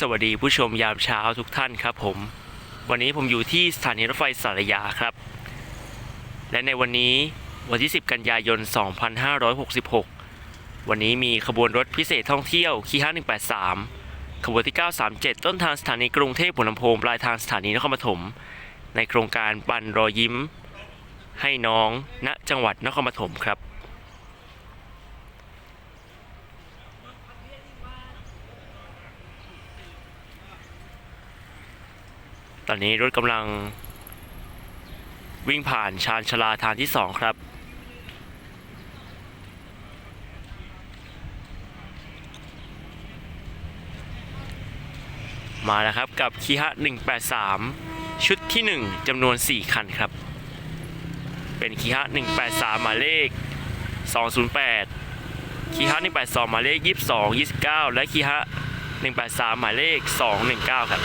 สวัสดีผู้ชมยามเช้าทุกท่านครับผม วันนี้ผมอยู่ที่สถานีรถไฟสารยาครับ และในวันนี้วันที่ 10 กันยายน 2566 วันนี้มีขบวนรถพิเศษท่องเที่ยวคี5183 ขบวนที่ 937 ต้นทางสถานีกรุงเทพหัวลำโพงปลายทางสถานีนครปฐมในโครงการปันรอยยิ้ม ให้น้องณจังหวัดนครปฐมครับ ตอนนี้รถกำลัง วิ่งผ่านชานชาลาทางที่สองครับ มาแล้วครับกับคีฮะ183 ชุดที่ 1จำนวน 4 คันครับ เป็นคีฮะ183 หมายเลข 208 คีฮะ182 หมายเลข 22 29 และคีฮะ183 หมายเลข 219 ครับ